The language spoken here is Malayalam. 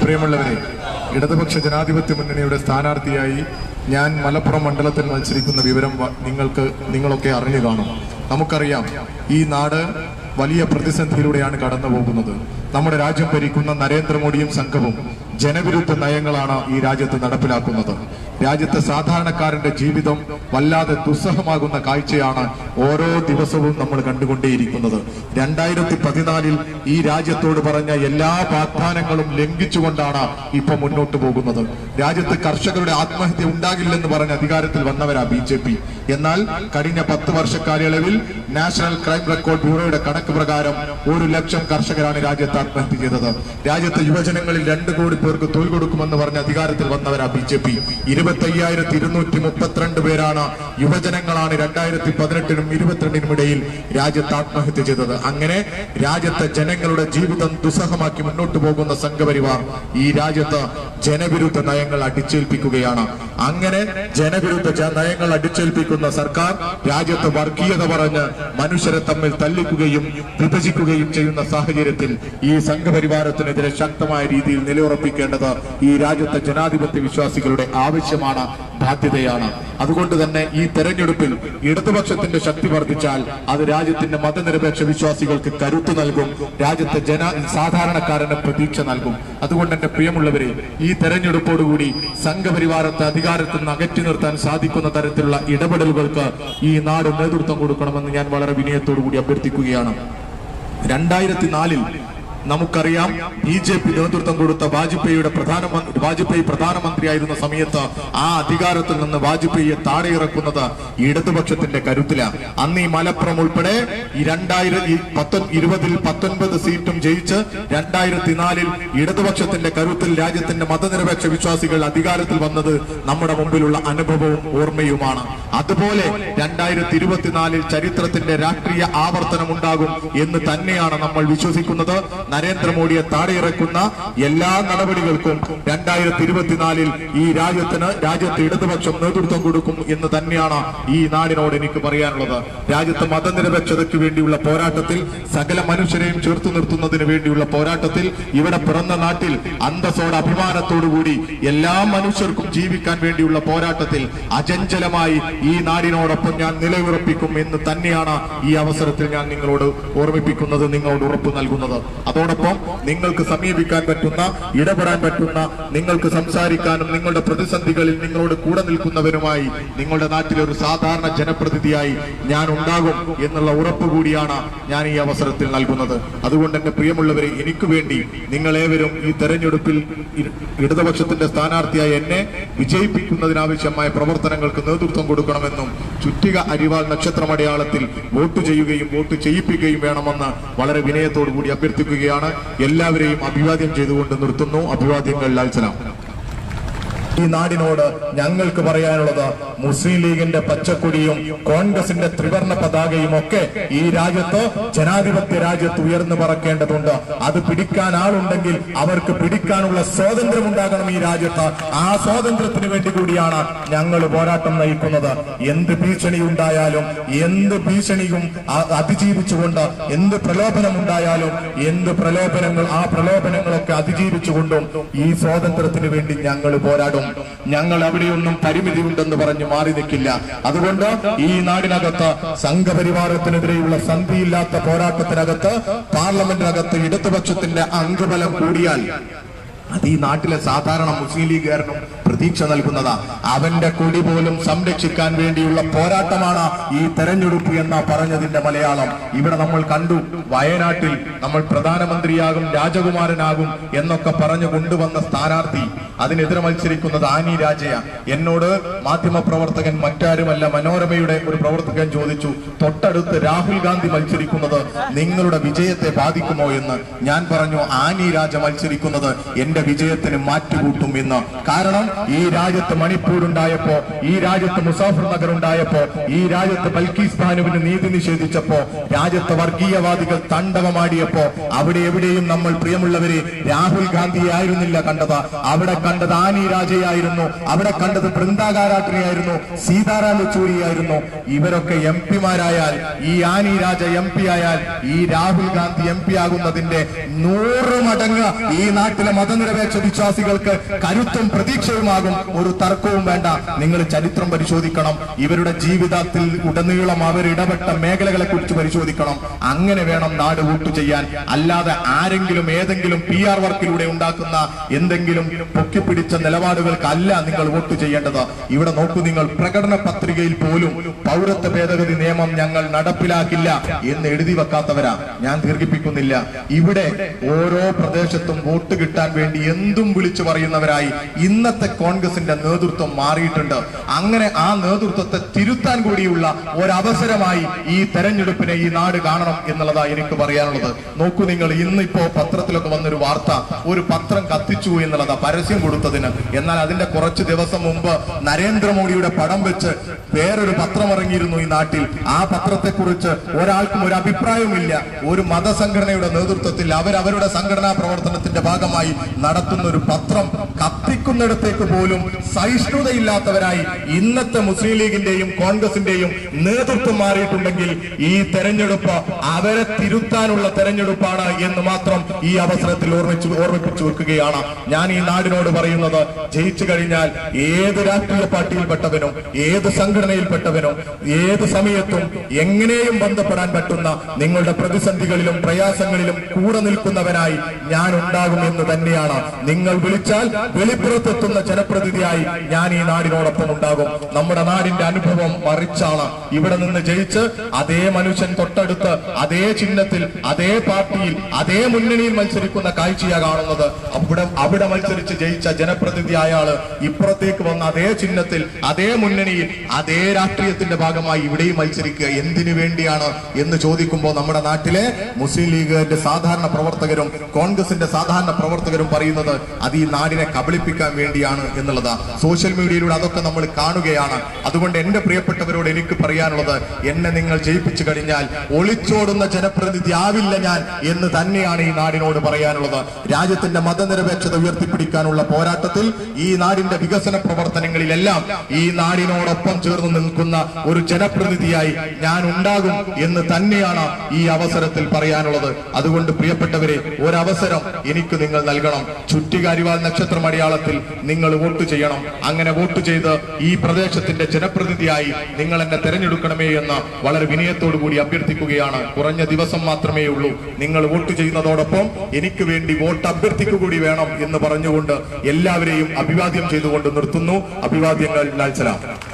പ്രിയമുള്ളവരെ ഇടതുപക്ഷ ജനാധിപത്യ മുന്നണിയുടെ സ്ഥാനാർത്ഥിയായി ഞാൻ മലപ്പുറം മണ്ഡലത്തിൽ മത്സരിക്കുന്ന വിവരം നിങ്ങൾക്ക് നിങ്ങളൊക്കെ അറിഞ്ഞു കാണും. നമുക്കറിയാം ഈ നാട് വലിയ പ്രതിസന്ധിയിലൂടെയാണ് കടന്നു പോകുന്നത് നമ്മുടെ രാജ്യം ഭരിക്കുന്ന നരേന്ദ്രമോദിയും സംഘവും ജനവിരുദ്ധ നയങ്ങളാണ് ഈ രാജ്യത്ത് നടപ്പിലാക്കുന്നത്. രാജ്യത്തെ സാധാരണക്കാരന്റെ ജീവിതം വല്ലാതെ ദുസ്സഹമാകുന്ന കാഴ്ചയാണ് ഓരോ ദിവസവും നമ്മൾ കണ്ടുകൊണ്ടേയിരിക്കുന്നത്. രണ്ടായിരത്തി പതിനാലിൽ ഈ രാജ്യത്തോട് പറഞ്ഞ എല്ലാ വാഗ്ദാനങ്ങളും ലംഘിച്ചുകൊണ്ടാണ് ഇപ്പൊ മുന്നോട്ട് പോകുന്നത്. രാജ്യത്ത് കർഷകരുടെ ആത്മഹത്യ ഉണ്ടാകില്ലെന്ന് പറഞ്ഞ് അധികാരത്തിൽ വന്നവരാ ബി എന്നാൽ കഴിഞ്ഞ പത്ത് വർഷ കാലയളവിൽ നാഷണൽ ക്രൈം റെക്കോർഡ് ബ്യൂറോയുടെ കണക്ക് പ്രകാരം ഒരു ലക്ഷം കർഷകരാണ് രാജ്യത്ത് ആത്മഹത്യ ചെയ്തത്. രാജ്യത്തെ യുവജനങ്ങളിൽ രണ്ട് കോടി പേർക്ക് തൊഴിൽ കൊടുക്കുമെന്ന് പറഞ്ഞ അധികാരത്തിൽ വന്നവരാ ബി ജെ പി. പേരാണ് യുവജനങ്ങളാണ് രണ്ടായിരത്തി പതിനെട്ടിനും ഇരുപത്തിരണ്ടിനും ഇടയിൽ രാജ്യത്ത് ആത്മഹത്യ ചെയ്തത്. അങ്ങനെ രാജ്യത്തെ ജനങ്ങളുടെ ജീവിതം ദുസ്സഹമാക്കി മുന്നോട്ട് പോകുന്ന സംഘപരിവാർ ഈ രാജ്യത്ത് ജനവിരുദ്ധ നയങ്ങൾ അടിച്ചേൽപ്പിക്കുകയാണ്. അങ്ങനെ ജനവിരുദ്ധ നയങ്ങൾ അടിച്ചേൽപ്പിക്കുന്ന സർക്കാർ രാജ്യത്ത് വർഗീയത പറഞ്ഞ് മനുഷ്യരെ തമ്മിൽ തല്ലിക്കുകയും വിഭജിക്കുകയും ചെയ്യുന്ന സാഹചര്യത്തിൽ ഈ സംഘപരിവാരത്തിനെതിരെ ശക്തമായ രീതിയിൽ നിലയുറപ്പിക്കേണ്ടത് ഈ രാജ്യത്തെ ജനാധിപത്യ വിശ്വാസികളുടെ ആവശ്യമാണ് ബാധ്യതയാണ്. അതുകൊണ്ട് തന്നെ ഈ തെരഞ്ഞെടുപ്പിൽ ഇടതുപക്ഷത്തിന്റെ ശക്തി വർദ്ധിച്ചാൽ അത് രാജ്യത്തിന്റെ മതനിരപേക്ഷ വിശ്വാസികൾക്ക് കരുത്തു നൽകും രാജ്യത്തെ ജന സാധാരണക്കാരന് പ്രതീക്ഷ നൽകും. അതുകൊണ്ട് എന്റെ പ്രിയമുള്ളവരെ ഈ തെരഞ്ഞെടുപ്പോടുകൂടി സംഘപരിവാരത്തെ അധികാരത്തിൽ നിന്ന് അകറ്റി നിർത്താൻ സാധിക്കുന്ന തരത്തിലുള്ള ഇടപെടലുകൾക്ക് ഈ നാട് നേതൃത്വം കൊടുക്കണമെന്ന് ഞാൻ വളരെ വിനയത്തോടു കൂടി അഭ്യർത്ഥിക്കുകയാണ്. രണ്ടായിരത്തി നാലിൽ നമുക്കറിയാം ബി ജെ പി നേതൃത്വം കൊടുത്ത വാജ്പേയിയുടെ പ്രധാനമന്ത്രി വാജ്പേയി പ്രധാനമന്ത്രിയായിരുന്ന സമയത്ത് ആ അധികാരത്തിൽ നിന്ന് വാജ്പേയിയെ താഴെ ഇറക്കുന്നത് ഇടതുപക്ഷത്തിന്റെ കരുത്തിലാണ് അന്ന് ഈ മലപ്പുറം ഉൾപ്പെടെ രണ്ടായിരത്തി ഇരുപതിൽ പത്തൊൻപത് സീറ്റും ജയിച്ച് രണ്ടായിരത്തി നാലിൽ ഇടതുപക്ഷത്തിന്റെ കരുത്തിൽ രാജ്യത്തിന്റെ മതനിരപേക്ഷ വിശ്വാസികൾ അധികാരത്തിൽ വന്നത് നമ്മുടെ മുമ്പിലുള്ള അനുഭവവും ഓർമ്മയുമാണ്. അതുപോലെ രണ്ടായിരത്തി ഇരുപത്തിനാലിൽ ചരിത്രത്തിന്റെ രാഷ്ട്രീയ ആവർത്തനം ഉണ്ടാകും എന്ന് തന്നെയാണ് നമ്മൾ വിശ്വസിക്കുന്നത്. നരേന്ദ്രമോദിയെ താഴെയിറക്കുന്ന എല്ലാ നടപടികൾക്കും രണ്ടായിരത്തി ഇരുപത്തിനാലിൽ ഈ രാജ്യത്തിന് രാജ്യത്ത് ഇടതുപക്ഷം നേതൃത്വം കൊടുക്കും എന്ന് തന്നെയാണ് ഈ നാടിനോട് എനിക്ക് പറയാനുള്ളത്. രാജ്യത്ത് മതനിരപേക്ഷതയ്ക്ക് വേണ്ടിയുള്ള പോരാട്ടത്തിൽ സകല മനുഷ്യരെയും ചേർത്തു നിർത്തുന്നതിന് വേണ്ടിയുള്ള പോരാട്ടത്തിൽ ഇവിടെ പിറന്ന നാട്ടിൽ അന്തസ്സോടെ അഭിമാനത്തോടുകൂടി എല്ലാ മനുഷ്യർക്കും ജീവിക്കാൻ വേണ്ടിയുള്ള പോരാട്ടത്തിൽ അചഞ്ചലമായി ഈ നാടിനോടൊപ്പം ഞാൻ നിലയുറപ്പിക്കും എന്ന് തന്നെയാണ് ഈ അവസരത്തിൽ ഞാൻ നിങ്ങളോട് ഓർമ്മിപ്പിക്കുന്നത് നിങ്ങളോട് ഉറപ്പ് നൽകുന്നത്. അതോടൊപ്പം നിങ്ങൾക്ക് സമീപിക്കാൻ പറ്റുന്ന ഇടപെടാൻ പറ്റുന്ന നിങ്ങൾക്ക് സംസാരിക്കാനും നിങ്ങളുടെ പ്രതിസന്ധികളിൽ നിങ്ങളോട് കൂടെ നിൽക്കുന്നവരുമായി നിങ്ങളുടെ നാട്ടിലെ ഒരു സാധാരണ ജനപ്രതിനിധിയായി ഞാൻ ഉണ്ടാകും എന്നുള്ള ഉറപ്പ് കൂടിയാണ് ഞാൻ ഈ അവസരത്തിൽ നൽകുന്നത്. അതുകൊണ്ട് എന്റെ പ്രിയമുള്ളവരെ എനിക്ക് വേണ്ടി നിങ്ങളേവരും ഈ തെരഞ്ഞെടുപ്പിൽ ഇടതുപക്ഷത്തിന്റെ സ്ഥാനാർത്ഥിയായി എന്നെ വിജയിപ്പിക്കുന്നതിനാവശ്യമായ പ്രവർത്തനങ്ങൾക്ക് നേതൃത്വം കൊടുക്കണമെന്നും ചുറ്റിക അരിവാൾ നക്ഷത്രമടയാളത്തിൽ വോട്ട് ചെയ്യുകയും വോട്ട് ചെയ്യിപ്പിക്കുകയും വേണമെന്ന് വളരെ വിനയത്തോടു കൂടി അഭ്യർത്ഥിക്കുകയാണ് എല്ലാവരെയും അഭിവാദ്യം ചെയ്തുകൊണ്ട് നിർത്തുന്നു. അഭിവാദ്യങ്ങൾ ലാൽസലാം. ഈ നാടിനോട് ഞങ്ങൾക്ക് പറയാനുള്ളത് മുസ്ലിം ലീഗിന്റെ പച്ചക്കൊടിയും കോൺഗ്രസിന്റെ ത്രിവർണ പതാകയും ഒക്കെ ഈ രാജ്യത്ത് ജനാധിപത്യ രാജ്യത്ത് ഉയർന്നു പറക്കേണ്ടതുണ്ട്. അത് പിടിക്കാൻ ആളുണ്ടെങ്കിൽ അവർക്ക് പിടിക്കാനുള്ള സ്വാതന്ത്ര്യം ഉണ്ടാകണം ഈ രാജ്യത്ത്. ആ സ്വാതന്ത്ര്യത്തിന് വേണ്ടി കൂടിയാണ് ഞങ്ങൾ പോരാട്ടം നയിക്കുന്നത്. എന്ത് ഭീഷണി ഉണ്ടായാലും എന്ത് ഭീഷണിയും അതിജീവിച്ചുകൊണ്ട് എന്ത് പ്രലോഭനം ഉണ്ടായാലും എന്ത് പ്രലോഭനങ്ങൾ ആ പ്രലോഭനങ്ങളൊക്കെ അതിജീവിച്ചുകൊണ്ടും ഈ സ്വാതന്ത്ര്യത്തിന് വേണ്ടി ഞങ്ങൾ പോരാടും. ഞങ്ങൾ അവിടെയൊന്നും പരിമിതി ഉണ്ടെന്ന് പറഞ്ഞ് മാറി നിൽക്കില്ല. അതുകൊണ്ട് ഈ നാടിനകത്ത് സംഘപരിവാരത്തിനെതിരെയുള്ള സന്ധിയില്ലാത്ത പോരാട്ടത്തിനകത്ത് പാർലമെന്റിനകത്ത് ഇടതുപക്ഷത്തിന്റെ അംഗബലം കൂടിയാൽ അത് ഈ നാട്ടിലെ സാധാരണ മുസ്ലിം ലീഗുകാരനും പ്രതീക്ഷ നൽകുന്നത്. അവന്റെ കൊടി പോലും സംരക്ഷിക്കാൻ വേണ്ടിയുള്ള പോരാട്ടമാണ് ഈ തെരഞ്ഞെടുപ്പ് എന്ന പറഞ്ഞതിന്റെ മലയാളം. ഇവിടെ നമ്മൾ കണ്ടു വയനാട്ടിൽ നമ്മൾ പ്രധാനമന്ത്രിയാകും രാജകുമാരനാകും എന്നൊക്കെ പറഞ്ഞു കൊണ്ടുവന്ന സ്ഥാനാർത്ഥി. അതിനെതിരെ മത്സരിക്കുന്നത് ആനി രാജയ. എന്നോട് മാധ്യമ പ്രവർത്തകൻ മറ്റാരുമല്ല മനോരമയുടെ ഒരു പ്രവർത്തകൻ ചോദിച്ചു തൊട്ടടുത്ത് രാഹുൽ ഗാന്ധി മത്സരിക്കുന്നത് നിങ്ങളുടെ വിജയത്തെ ബാധിക്കുമോ എന്ന്? ഞാൻ പറഞ്ഞു ആനി രാജ മത്സരിക്കുന്നത് എന്റെ വിജയത്തിന് മാറ്റുകൂട്ടും എന്ന്. കാരണം ഈ രാജ്യത്ത് മണിപ്പൂർ ഉണ്ടായപ്പോ ഈ രാജ്യത്ത് മുസാഫർ നഗർ ഉണ്ടായപ്പോ ഈ രാജ്യത്ത് ബൽക്കീസ് ബാനുവിന് നീതി നിഷേധിച്ചപ്പോ രാജ്യത്ത് വർഗീയവാദികൾ തണ്ടവമാടിയപ്പോ അവിടെ എവിടെയും നമ്മൾ പ്രിയമുള്ളവരെ രാഹുൽ ഗാന്ധിയെ ആയിരുന്നില്ല കണ്ടത്. അവിടെ കണ്ടത് ആനി രാജയായിരുന്നു. അവിടെ കണ്ടത് ബൃന്ദാകാരാട്ടിനെയായിരുന്നു സീതാറാം യെച്ചൂരിയായിരുന്നു. ഇവരൊക്കെ എം പിമാരായാൽ ഈ ആനി രാജ എം പി ആയാൽ ഈ രാഹുൽ ഗാന്ധി എം പി ആകുന്നതിന്റെ നൂറ് മടങ്ങ് ഈ നാട്ടിലെ മതനിരപേക്ഷ വിശ്വാസികൾക്ക് കരുത്തും പ്രതീക്ഷയുമാകും ഒരു തർക്കവും വേണ്ട. നിങ്ങൾ ചരിത്രം പരിശോധിക്കണം. ഇവരുടെ ജീവിതത്തിൽ ഉടനീളം അവർ ഇടപെട്ട മേഖലകളെ കുറിച്ച് പരിശോധിക്കണം. അങ്ങനെ വേണം നാട് വോട്ട് ചെയ്യാൻ. അല്ലാതെ ആരെങ്കിലും ഏതെങ്കിലും പി ആർ വർക്കിലൂടെ ഉണ്ടാക്കുന്ന എന്തെങ്കിലും പൊക്കിപ്പിടിച്ച നിലപാടുകൾക്കല്ല നിങ്ങൾ വോട്ട് ചെയ്യേണ്ടത്. ഇവിടെ നോക്കൂ നിങ്ങൾ. പ്രകടന പത്രികയിൽ പോലും പൗരത്വ ഭേദഗതി നിയമം ഞങ്ങൾ നടപ്പിലാക്കില്ല എന്ന് എഴുതി വെക്കാത്തവരാ. ഞാൻ ദീർഘിപ്പിക്കുന്നില്ല. ഇവിടെ ഓരോ പ്രദേശത്തും വോട്ട് കിട്ടാൻ വേണ്ടി എന്തും വിളിച്ചു പറയുന്നവരായി. ഇന്നത്തെ കോൺഗ്രസിന്റെ നേതൃത്വം മാറിയിട്ടുണ്ട്. അങ്ങനെ ആ നേതൃത്വത്തെ തിരുത്താൻ കൂടിയുള്ള ഒരവസരമായി ഈ തെരഞ്ഞെടുപ്പിനെ ഈ നാട് കാണണം എന്നുള്ളതാണ് എനിക്ക് പറയാനുള്ളത്. നോക്കൂ നിങ്ങൾ ഇന്നിപ്പോ പത്രത്തിലൊക്കെ വന്നൊരു വാർത്ത ഒരു പത്രം കത്തിച്ചു എന്നുള്ളതാ പരസ്യം കൊടുത്തതിന്. എന്നാൽ അതിന്റെ കുറച്ച് ദിവസം മുമ്പ് നരേന്ദ്രമോദിയുടെ പടം വെച്ച് വേറൊരു പത്രം ഇറങ്ങിയിരുന്നു ഈ നാട്ടിൽ. ആ പത്രത്തെ കുറിച്ച് ഒരാൾക്കും ഒരു അഭിപ്രായവുമില്ല. ഒരു മതസംഘടനയുടെ നേതൃത്വത്തിൽ അവരവരുടെ സംഘടനാ പ്രവർത്തനത്തിന്റെ ഭാഗമായി നടത്തുന്ന ഒരു പത്രം കത്തിക്കുന്നിടത്തേക്ക് പോലും സഹിഷ്ണുതയില്ലാത്തവരായി ഇന്നത്തെ മുസ്ലിം ലീഗിന്റെയും കോൺഗ്രസിന്റെയും നേതൃത്വം മാറിയിട്ടുണ്ടെങ്കിൽ ഈ തെരഞ്ഞെടുപ്പ് അവരെ തിരുത്താനുള്ള തെരഞ്ഞെടുപ്പാണ് എന്ന് മാത്രം ഈ അവസരത്തിൽ ഓർമ്മിച്ചു ഓർമ്മിപ്പിച്ചു വെക്കുകയാണ്. ഞാൻ ഈ നാടിനോട് പറയുന്നത് ജയിച്ചു കഴിഞ്ഞാൽ ഏത് രാഷ്ട്രീയ പാർട്ടിയിൽപ്പെട്ടവനും ഏത് സംഘടനയിൽപ്പെട്ടവനും ഏത് സമയത്തും എങ്ങനെയും ബന്ധപ്പെടാൻ പറ്റുന്ന നിങ്ങളുടെ പ്രതിസന്ധികളിലും പ്രയാസങ്ങളിലും കൂടെ നിൽക്കുന്നവനായി ഞാൻ ഉണ്ടാകുമെന്ന് തന്നെയാണ്. നിങ്ങൾ വിളിച്ചാൽ വെളിപ്പുറത്തെത്തുന്ന ജനപ്രതിനിധിയായി ഞാൻ ഈ നാടിനോടൊപ്പം ഉണ്ടാകും. നമ്മുടെ നാടിന്റെ അനുഭവം മറിച്ചാണ് ഇവിടെ നിന്ന് ജയിച്ച് അതേ മനുഷ്യൻ തൊട്ടടുത്ത് അതേ ചിഹ്നത്തിൽ അതേ പാർട്ടിയിൽ അതേ മുന്നണിയിൽ മത്സരിക്കുന്ന കാഴ്ചയാണ് കാണുന്നത്. അവിടെ അവിടെ മത്സരിച്ച് ജയിച്ച ജനപ്രതിനിധി അയാൾ ഇപ്പുറത്തേക്ക് വന്ന അതേ ചിഹ്നത്തിൽ അതേ മുന്നണിയിൽ അതേ രാഷ്ട്രീയത്തിന്റെ ഭാഗമായി ഇവിടെയും മത്സരിക്കുക എന്തിനു വേണ്ടിയാണ് എന്ന് ചോദിക്കുമ്പോൾ നമ്മുടെ നാട്ടിലെ മുസ്ലിം ലീഗിന്റെ സാധാരണ പ്രവർത്തകരും കോൺഗ്രസിന്റെ സാധാരണ പ്രവർത്തകരും പറയുന്നത് അത് ഈ നാടിനെ കബളിപ്പിക്കാൻ വേണ്ടിയാണ്. എന്നുള്ളതാ സോഷ്യൽ മീഡിയയിലൂടെ അതൊക്കെ നമ്മൾ കാണുകയാണ്. അതുകൊണ്ട് എന്റെ പ്രിയപ്പെട്ടവരോട് എനിക്ക് പറയാനുള്ളത് എന്നെ നിങ്ങൾ ജയിപ്പിച്ചു കഴിഞ്ഞാൽ ഒളിച്ചോടുന്ന ജനപ്രതിനിധി ആവില്ല ഞാൻ എന്ന് തന്നെയാണ് ഈ നാടിനോട് പറയാനുള്ളത്. രാജ്യത്തിന്റെ മതനിരപേക്ഷത ഉയർത്തിപ്പിടിക്കാനുള്ള പോരാട്ടത്തിൽ ഈ നാടിന്റെ വികസന പ്രവർത്തനങ്ങളിലെല്ലാം ഈ നാടിനോടൊപ്പം ചേർന്ന് നിൽക്കുന്ന ഒരു ജനപ്രതിനിധിയായി ഞാൻ ഉണ്ടാകും എന്ന് തന്നെയാണ് ഈ അവസരത്തിൽ പറയാനുള്ളത്. അതുകൊണ്ട് പ്രിയപ്പെട്ടവരെ ഒരവസരം എനിക്ക് നിങ്ങൾ നൽകണം. ചുറ്റികാരിവാൽ നക്ഷത്രം അടയാളത്തിൽ നിങ്ങൾ വോട്ട് ചെയ്യണം. അങ്ങനെ വോട്ട് ചെയ്ത് ഈ പ്രദേശത്തിന്റെ ജനപ്രതിനിധിയായി നിങ്ങൾ എന്നെ തെരഞ്ഞെടുക്കണമേ എന്ന് വളരെ വിനയത്തോടു കൂടി അഭ്യർത്ഥിക്കുകയാണ്. കുറഞ്ഞ ദിവസം മാത്രമേ ഉള്ളൂ. നിങ്ങൾ വോട്ട് ചെയ്യുന്നതോടൊപ്പം എനിക്ക് വേണ്ടി വോട്ട് അഭ്യർത്ഥിക്കുക കൂടി വേണം എന്ന് പറഞ്ഞുകൊണ്ട് എല്ലാവരെയും അഭിവാദ്യം ചെയ്തുകൊണ്ട് നിർത്തുന്നു. അഭിവാദ്യങ്ങൾ ലാൽസലാം